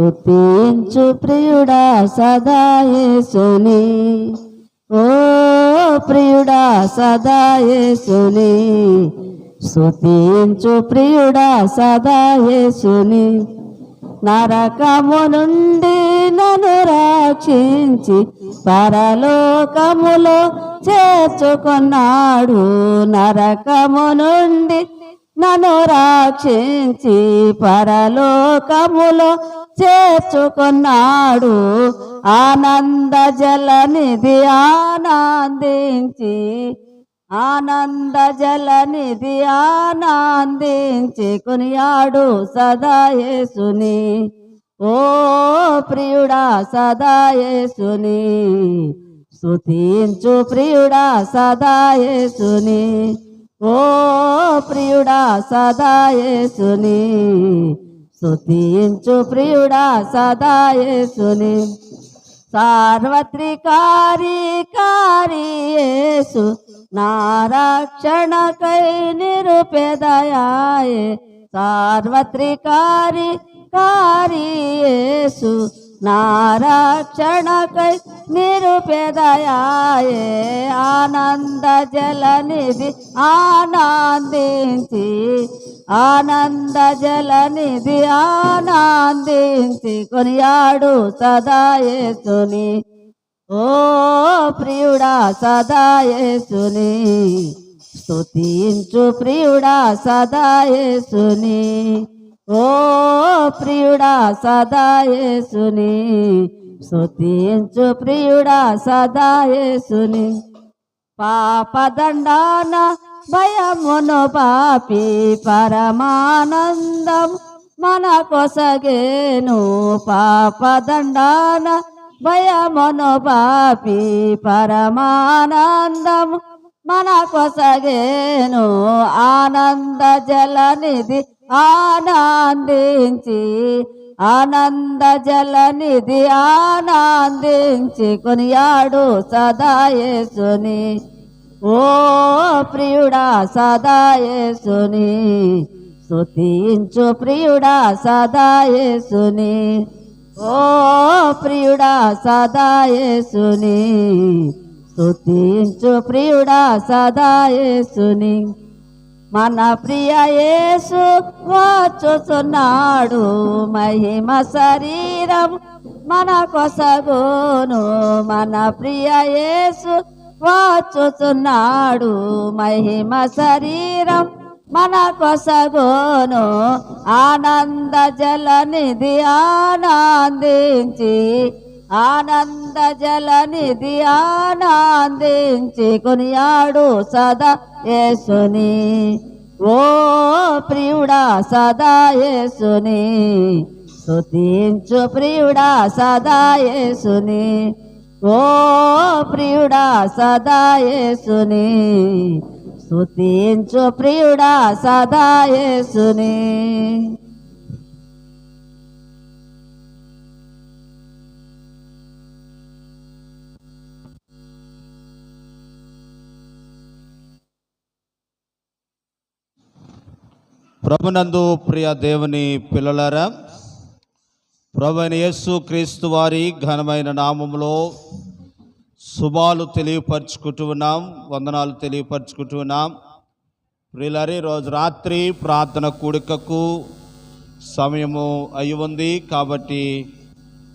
స్తుతించు ప్రియుడా సదాయేసుని ఓ ప్రియుడా సదాయేసుని స్తుతించు ప్రియుడా సదాయేసుని నరకము నుండి నన్ను రక్షించి పరలోకములో చేర్చుకున్నాడు. నరకము నుండి నన్ను రక్షించి పరలోకములో చేర్చుకున్నాడు. ఆనంద జలనిధి ఆనందించి ఆనంద జలనిధి ఆనందించి కొనియాడు సదాయేసుని ఓ ప్రియుడా సదాయేసుని స్తుతించు ప్రియుడా సదాయేసుని ఓ ప్రియుడా సదాయేసుని స్తుతించు ప్రియుడా సదాయేసుని సార్వత్రికారి యేసు నా నిరుపేదయాయే సార్వత్రికారి కారి యేసు నిరుపేదయాయే ఆనంద జలనిధి ఆనందించి ఆనంద జలనిధి ఆనందించి కొనియాడు సదాయేసుని ఓ ప్రియుడా సదాయేసుని స్తుతించు ప్రియుడా సదాయేసుని ఓ ప్రియుడా సదాయేసుని స్తుతించు ప్రియుడా సదాయేసుని పాపదండాన భయమును పాపి పరమానందం మన కొసగేను. పాపదండాన భయమును పాపి పరమానందం మన కొసగేను. ఆనంద జలనిధి ఆనందించి ఆనంద జలనిధి ఆనందించి కొనియాడు సదాయేసుని ఓ ప్రియుడా సదాయేసుని స్తుతించు ప్రియుడా సదాయేసుని ఓ ప్రియుడా సదాయేసుని స్తుతించు ప్రియుడా సదాయేసుని మన ప్రియ యేసు వచ్చుచున్నాడు మహిమ శరీరం మన కొసగోను. మన ప్రియ యేసు వచ్చుచున్నాడు మహిమ శరీరం మన కొసగోను. ఆనంద జలనిధి ఆనందించి ఆనంద జలనిధి ఆనందించి కొనియాడు సదా యేసుని. ఓ ప్రియుడా సదా యేసుని. స్తుతించు ప్రియుడా సదా యేసుని. ఓ ప్రియుడా సదా యేసుని. స్తుతించు ప్రియుడా సదా యేసుని. ప్రభునందు ప్రియ దేవుని పిల్లలారా ప్రభుని యేసు క్రీస్తు వారి ఘనమైన నామములో శుభాలు తెలియపరుచుకుంటూ ఉన్నాం వందనాలు తెలియపరుచుకుంటున్నాం ఉన్నాం. రోజు రాత్రి ప్రార్థన కూడికకు సమయము అయి ఉంది కాబట్టి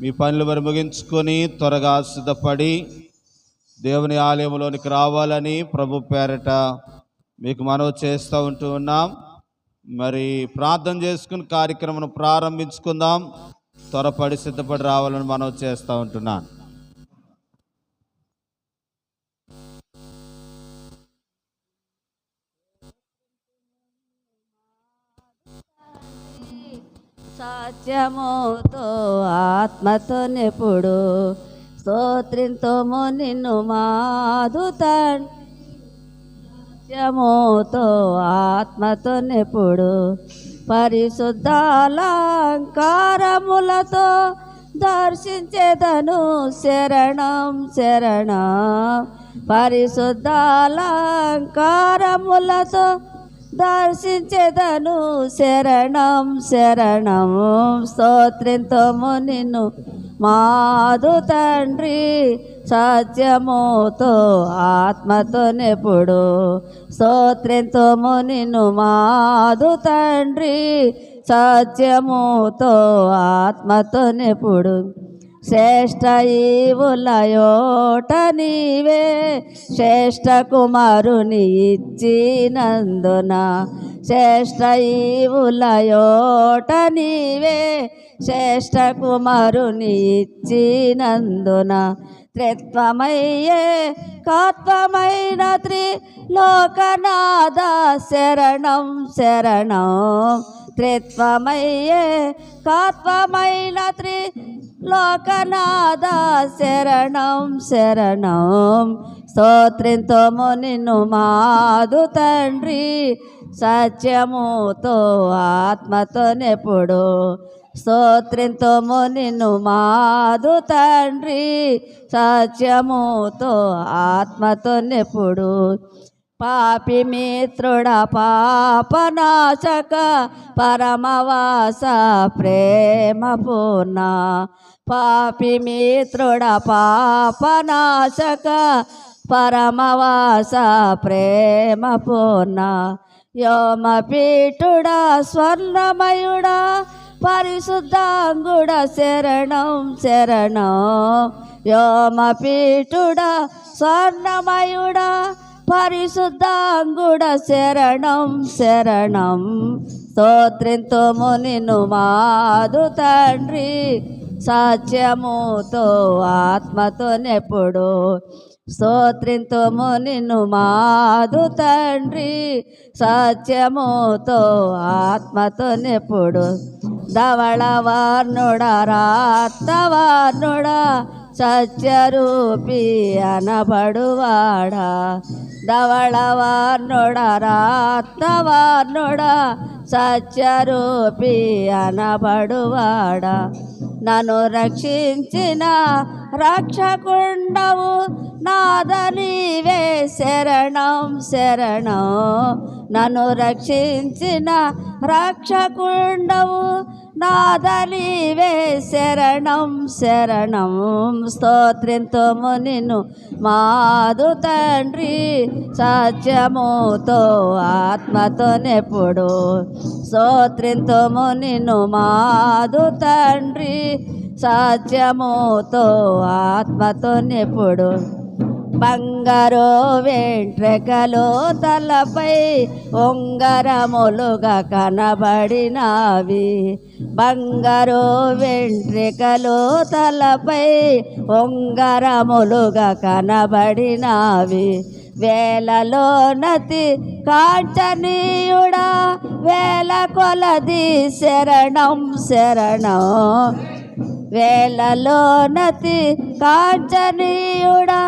మీ పనులు మరి ముగించుకొని త్వరగా సిద్ధపడి దేవుని ఆలయంలోనికి రావాలని ప్రభు పేరట మీకు మనవి చేస్తూ ఉంటూ ఉన్నాం. మరి ప్రార్థన చేసుకుని కార్యక్రమం ప్రారంభించుకుందాం. త్వరపడి సిద్ధపడి రావాలని మనం చేస్తూ ఉంటున్నాను. సత్యముతో ఆత్మతో నెప్పుడు స్తోత్రింతము నిన్ను మాధుతండి సత్యముతో ఆత్మతో నెప్పుడు పరిశుద్ధాలంకారములతో దర్శించేదను శరణం శరణం. పరిశుద్ధాలంకారములతో దర్శించేదను శరణం శరణం. స్తోత్రంతో నిన్ను మాదు తండ్రి. సత్యముతో ఆత్మతో నెప్పుడు. స్తోత్రంతము నిన్ను మాదు తండ్రి. సత్యముతో ఆత్మతో నెప్పుడు. శ్రేష్ఠ ఈవులయోట నీవే. శ్రేష్ఠ కుమారుని ఇచ్చినందున శ్రేష్ఠ ఈవులయోట నీవే. శ్రేష్ఠ కుమారుని ఇచ్చినందున త్రిత్వమయ్యే కాత్వమైన త్రి లోకనాథ శరణం శరణం. త్రిత్వమయ్యే కాత్వమైన త్రిలోకనాథ శరణం శరణం. స్తోత్రంతో నిన్ను మాదు తండ్రి సత్యముతో ఆత్మతో నెప్పుడు స్తోత్రంతో నిన్ను మాదు తండ్రి సత్యముతో ఆత్మతో నెప్పుడు పాపి మిత్రుడ పాపనాశక పరమవాస ప్రేమ పూర్ణ పాపి మిత్రుడ పాపనాశక పరమవాస ప్రేమ పూర్ణ యోమపీఠుడా స్వర్ణమయుడా పరిశుద్ధాంగుడ శరణం శరణం. యోమపీఠుడా స్వర్ణమయుడా పరిశుద్ధాంగుడ శరణం శరణం. స్తోత్రంతో నిన్ను మాదు తండ్రి సత్యముతో ఆత్మతో నెప్పుడు స్తోత్రంతో నిన్ను మాదు తండ్రి సత్యముతో ఆత్మతో నెప్పుడు ధవళ వర్ణుడా రాత్తవర్ణుడా సత్యరూపి అనబడువాడా. ధవళవర్ణుడా రాత్తవర్ణుడా సత్యరూపి అనబడువాడా. నన్ను రక్షించిన రక్షకుండవు నాదనీవే శరణం శరణం. నన్ను రక్షించిన రక్షకుండవు నాదని వే శరణం శరణం స్తోత్రంతో నిన్ను మాదు తండ్రి సత్యముతో ఆత్మతో నెప్పుడు. స్తోత్రంతో నిన్ను మాదు తండ్రి సత్యముతో ఆత్మతో నెప్పుడు. బంగారు వెంట్రెకలు తలపై ఉంగరములుగా కనబడినవి. బంగారు వెంట్రికలు తలపై ఉంగరములుగా కనబడినవి. వేలలో నతి కాంచనీయుడా వేల కొలది శరణం శరణం. వేలలో నతి కాంచనీయుడా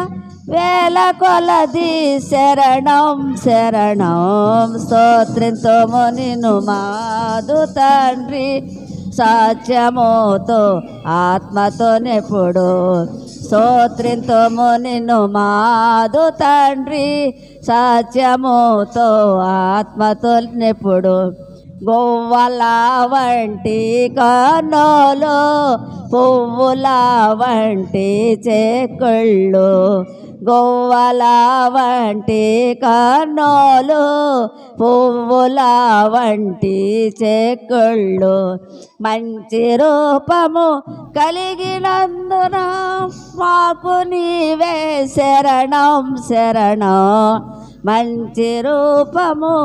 వేల కొలది శరణం శరణం స్తోత్రంతో నిన్ను మాదు తండ్రి. సత్యముతో ఆత్మతో నెప్పుడు స్తోత్రంతో నిన్ను మాదు తండ్రి. సత్యముతో ఆత్మతో నెప్పుడు గోవల వంటి కనోలు పువ్వుల వంటి చెక్కుళ్ళు గోవల వంటి కన్నులు పువ్వుల వంటి చెక్కుళ్ళు మంచి రూపము కలిగినందున మాకు నీవే శరణం శరణం. మంచి రూపము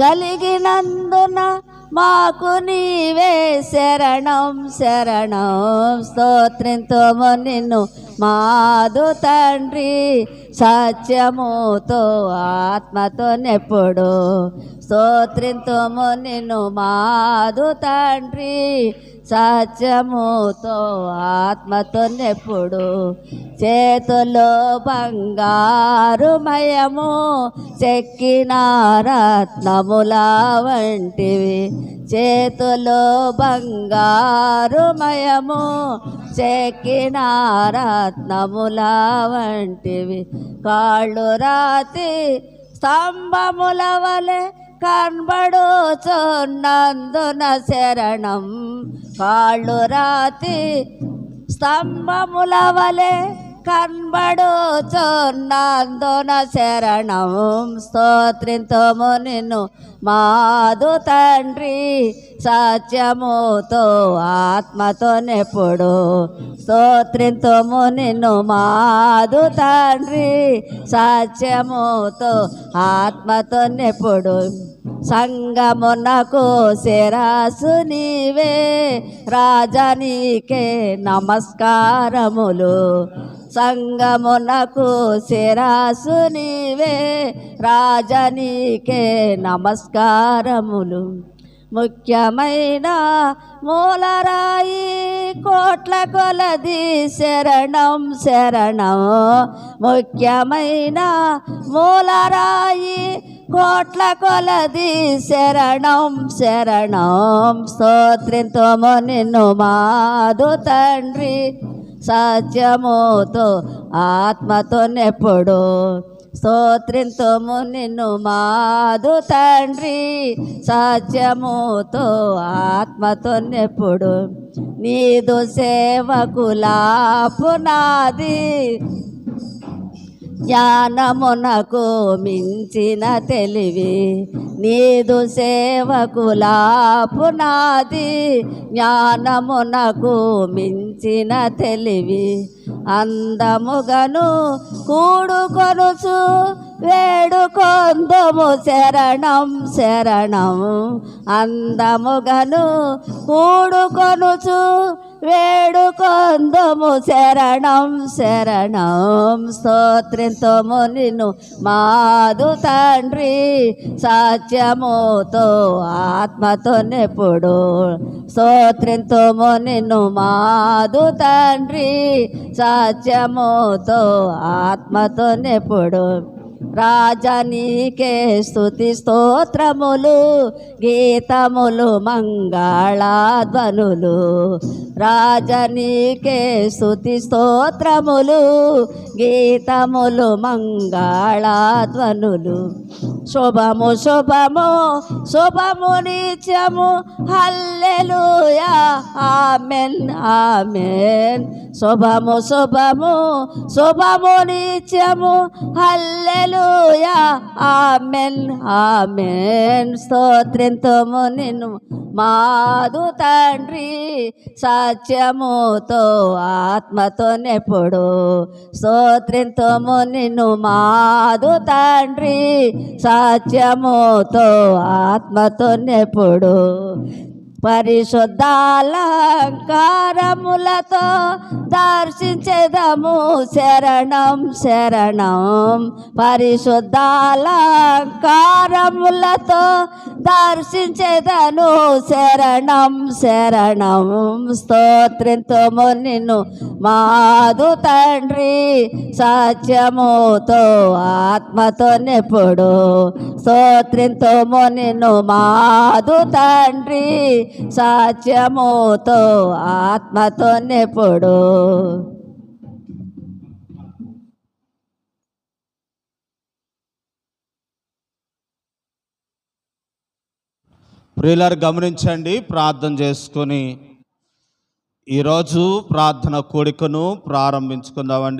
కలిగినందున మాకు నీవే శరణం శరణం. స్తోత్రంతో నిన్ను మాదు తండ్రి సత్యముతో ఆత్మతో నెప్పుడు. స్తోత్రంతో నిన్ను మాదు తండ్రి సత్యముతో ఆత్మతో నెప్పుడు. చేతుల్లో బంగారుమయము చెక్కిన రత్నముల వంటివి. చేతులో బంగారుమయము చెక్కిన రత్నముల వంటివి. కాళ్ళు రాతి స్తంభముల వలె కనబడుచున్నందున శరణం. కాళ్ళు రాతి స్తంభముల వలె కనబడుచున్నందున శరణం స్తోత్రింతము నిన్ను మాదు తండ్రి. సత్యముతో ఆత్మతో నెప్పుడు స్తోత్రింతము నిన్ను మాదు తండ్రి. సత్యముతో ఆత్మతో నెప్పుడు సంగమునకు శిరాసు నీవే. రాజనీకే నమస్కారములు. సంగమునకు శిరాసు నీవే. రాజనీకే నమస్కారములు. ముఖ్యమైన మూలరాయి కోట్ల కొలది శరణం శరణం. ముఖ్యమైన మూలరాయి కోట్ల కొలది శరణం శరణం. స్తోత్రింతము నిన్ను మాదు తండ్రి. సత్యముతో ఆత్మతో నెప్పుడు. స్తోత్రింతము నిన్ను మాదు తండ్రి. సత్యముతో ఆత్మతో నెప్పుడు. నీదు సేవకులాపు నాది. జ్ఞానమునకు మించిన తెలివి. నీదు సేవకులాపునాది జ్ఞానమునకు మించిన తెలివి. అందముగను కూడుకొనుచు వేడుకొందుము శరణం శరణం. అందముగను కూడుకొనుచు వేడుకొందము శరణం శరణం. స్తోత్రింతము నిన్ను మాదు తండ్రి. సత్యముతో ఆత్మతో నెప్పుడు స్తోత్రింతము నిన్ను మాదు తండ్రి. సత్యముతో ఆత్మతో నెప్పుడు రాజనీకే స్థుతి స్తోత్రములు గీతములు మంగళాధ్వనులు. రాజనీకే స్థుతి స్తోత్రములు గీతములు మంగళాధ్వనులు. శుభము శుభము శుభము నిత్యము హల్లెలూయా ఆమెన్ ఆమెన్. శుభము శుభము శుభము నిత్యము హల్లెలూయా. Amen amen. స్తోత్రింతము నిన్ను మాదు తండ్రి. సత్యముతో ఆత్మతో నెప్పుడు స్తోత్రింతము నిన్ను మాదు తండ్రి. సత్యముతో ఆత్మతో నెప్పుడు పరిశుద్ధాలంకారములతో దర్శించదము శరణం శరణం. పరిశుద్ధాలంకారములతో దర్శించదను శరణం శరణం. స్తోత్రింతము నిన్ను మాదు తండ్రి సత్యముతో ఆత్మతో నెప్పుడు స్తోత్రింతము నిన్ను మాదు తండ్రి సత్యముతో ఆత్మతో నెప్పుడు ప్రియులారు గమనించండి ప్రార్థన చేసుకొని ఈరోజు ప్రార్థన కోడికను ప్రారంభించుకుందామండి.